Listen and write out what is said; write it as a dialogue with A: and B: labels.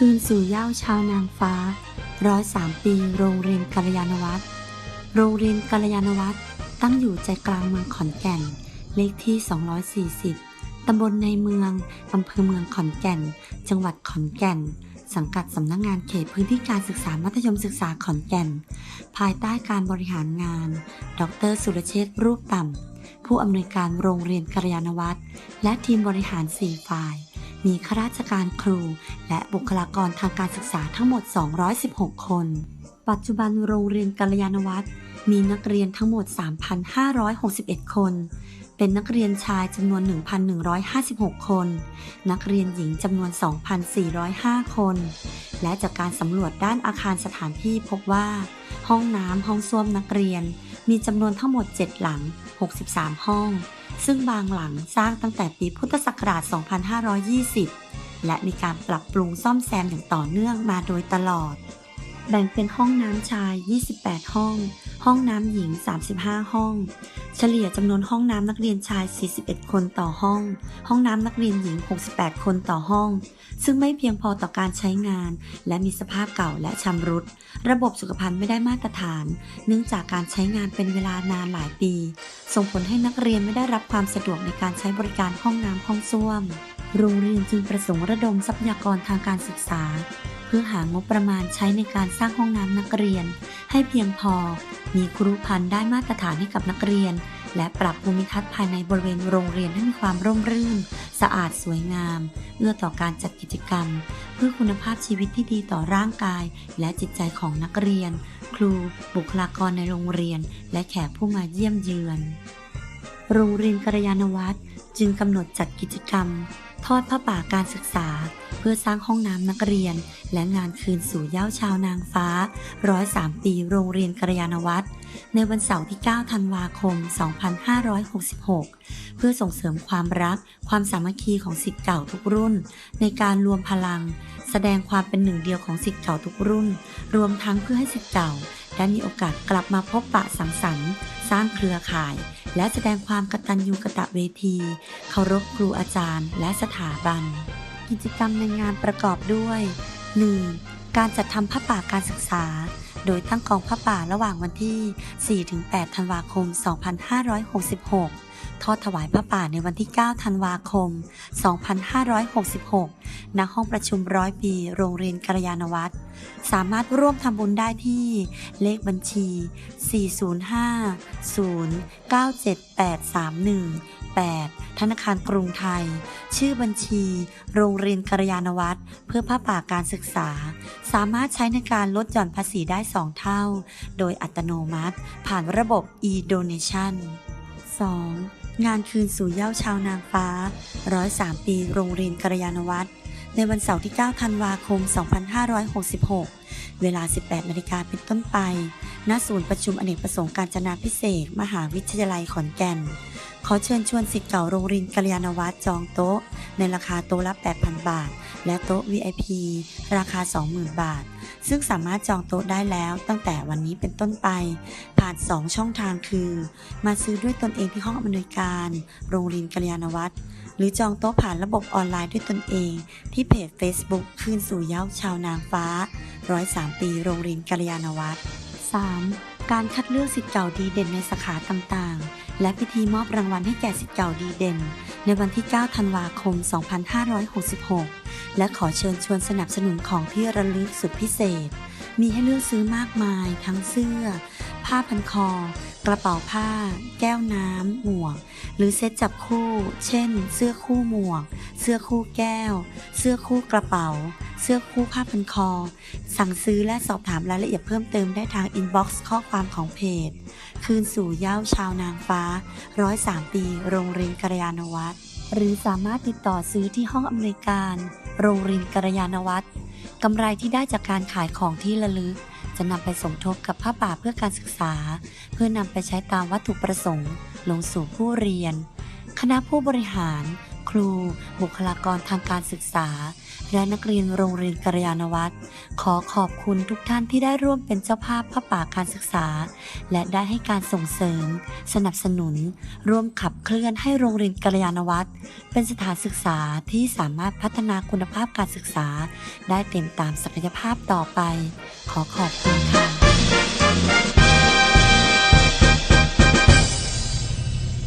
A: คืนสู่เย้าชาวนางฟ้าร้อยสามปี โรงเรียนกัลยาณวัฒน์โรงเรียนกัลยาณวัฒน์ตั้งอยู่ใจกลางเมืองขอนแก่น เลขที่ 240 ตำบลในเมือง อำเภอเมืองขอนแก่น จังหวัดขอนแก่น สังกัดสำนักงงานเขตพื้นที่การศึกษามัธยมศึกษาขอนแก่น ภายใต้การบริหารงาน ดร สุรเชษฐ์รูปต่ำ ผู้อำนวยการโรงเรียนกัลยาณวัฒน์และทีมบริหาร 4 ฝ่าย มีข้าราชการครู และบุคลากรทางการศึกษาทั้งหมด 216 คน ปัจจุบันโรงเรียนกัลยาณวัฒน์มีนักเรียนทั้งหมด 3,561 คน เป็นนักเรียนชายจำนวน 1,156 คน นักเรียนหญิงจำนวน 2,405 คน และจากการสำรวจด้านอาคารสถานที่พบว่า ห้องน้ำห้องส้วมนักเรียน มีจำนวนทั้งหมด 7 หลัง 63 ห้อง ซึ่งบางหลังสร้างตั้งแต่ปีพุทธศักราช 2520 และมีการปรับปรุงซ่อมแซมอย่างต่อเนื่องมาโดยตลอด แบ่งเป็นห้องน้ำชาย 28 ห้อง ห้องน้ำหญิง 35 ห้อง เฉลี่ยจำนวนห้องน้ำนักเรียนชาย 41 คนต่อห้อง ห้องน้ำนักเรียนหญิง 68 คนต่อห้อง ซึ่งไม่เพียงพอต่อการใช้งาน และมีสภาพเก่าและชำรุด ระบบสุขภัณฑ์ไม่ได้มาตรฐาน เนื่องจากการใช้งานเป็นเวลานานหลายปี ส่งผลให้นักเรียนไม่ได้รับความสะดวกในการใช้บริการห้องน้ำห้องส้วม โรงเรียนจึงประสงค์ระดมทรัพยากรทางการศึกษา เพื่อหางบประมาณใช้ในการสร้างห้องน้ำนักเรียนให้เพียงพอ มีครูพันธ์ได้มาตรฐานให้กับนักเรียน และปรับภูมิทัศน์ภายในบริเวณโรงเรียนให้มีความร่มรื่น สะอาดสวยงาม เอื้อต่อการจัดกิจกรรม เพื่อคุณภาพชีวิตที่ดีต่อร่างกาย และจิตใจของนักเรียน ครู บุคลากรในโรงเรียน และแขกผู้มาเยี่ยมเยือน โรงเรียนกัลยาณวัฒน์ จึงกำหนดจัดกิจกรรม ทอดผ้าป่าการศึกษา เพื่อสร้างห้องน้ำนักเรียน และงานคืนสู่เย้าชาวนางฟ้า103ปีโรงเรียนกัลยาณวัฒน์ในวันเสาร์ที่ 9 ธันวาคม 2566 เพื่อส่งเสริมความรัก ความสามัคคีของสิทธิ์เก่าทุกรุ่น ในการรวมพลัง แสดงความเป็นหนึ่งเดียวของสิทธิ์เก่าทุกรุ่น รวมทั้งเพื่อให้สิทธิ์เก่าได้มีโอกาสกลับมาพบปะสังสรรค์ สร้างเครือข่าย และแสดงความกตัญญูกตะเวที เคารพครูอาจารย์ และสถาบัน กิจกรรมในงานประกอบด้วย 1. การจัดทำผ้าป่าการศึกษา โดยตั้งกองผ้าป่าระหว่างวันที่ 4-8 ธันวาคม 2566 ทอดถวายผ้าป่าในวันที่ 9 ธันวาคม 2566 ณ ห้องประชุมร้อยปี โรงเรียนกัลยาณวัฒน์สามารถร่วมทำบุญได้ที่ เลขบัญชี 405-097-831 8ธนาคารกรุงไทย ชื่อบัญชี โรงเรียนกัลยาณวัฒน์เพื่อผ้าป่าการศึกษา สามารถใช้ในการลดหย่อนภาษีได้ 2 เท่า โดยอัตโนมัติ ผ่านระบบ e-donation 2. งานคืนสู่เย้าชาวนางฟ้า 103 ปีโรงเรียนกัลยาณวัฒน์ในวันเสาร์ที่ 9 ธันวาคม 2566 เวลา 18 นาฬิกาเป็นต้นไป ณ ศูนย์ประชุมอเนกประสงค์การจนาพิเศษ มหาวิทยาลัยขอนแก่น ขอเชิญชวนสิทธิ์เก่าโรงเรียนกัลยาณวัฒน์จองโต๊ะ ในราคาโต๊ะละ 8,000 บาท และโต๊ะ VIP ราคา 20,000 บาท ซึ่งสามารถจองโต๊ะได้แล้วตั้งแต่วันนี้เป็นต้นไป ผ่าน2ช่องทางคือ มาซื้อด้วยตนเองที่ห้องอำนวยการ โรงเรียนกัลยาณวัฒน์หรือจองโต๊ะผ่านระบบออนไลน์ด้วยตนเอง ที่เพจ Facebook คืนสู่เย้าชาวนางฟ้า 103 ปีโรงเรียนกัลยาณวัฒน์ 3. การคัดเลือกสิทธิ์เก่าดีเด่นในสาขาต่างๆ และพิธีมอบรางวัลให้แก่สิทธิ์เก่าดีเด่น ในวันที่ 9 ธันวาคม 2566 และขอเชิญชวนสนับสนุนของที่ระลึกสุดพิเศษ มีให้เลือกซื้อมากมาย ทั้งเสื้อ ผ้าพันคอ กระเป๋าผ้า แก้วน้ำ หมวก หรือเซ็ตจับคู่ เช่น เสื้อคู่หมวก เสื้อคู่แก้ว เสื้อคู่กระเป๋า เสื้อคู่ผ้าพันคอ สั่งซื้อและสอบถามรายละเอียดเพิ่มเติมได้ทางอินบ็อกซ์ข้อความของเพจ คืนสู่เย้าชาวนางฟ้า103ปี โรงเรียนกัลยาณวัฒน์หรือสามารถติดต่อซื้อที่ห้องอำนวยการ โรงเรียนกัลยาณวัฒน์กำไรที่ได้จากการขายของที่ระลึก จะนำไปสมทบกับผ้าป่าเพื่อการศึกษา เพื่อนำไปใช้ตามวัตถุประสงค์ ลงสู่ผู้เรียน คณะผู้บริหาร ครู บุคลากรทางการศึกษา และนักเรียนโรงเรียนกัลยาณวัฒน์ขอขอบคุณทุกท่านที่ได้ร่วมเป็นเจ้าภาพพระป่าการศึกษา และได้ให้การส่งเสริม สนับสนุน ร่วมขับเคลื่อนให้โรงเรียนกัลยาณวัฒน์เป็นสถานศึกษาที่สามารถพัฒนาคุณภาพการศึกษา ได้เต็มตามศักยภาพต่อไป ขอขอบคุณค่ะ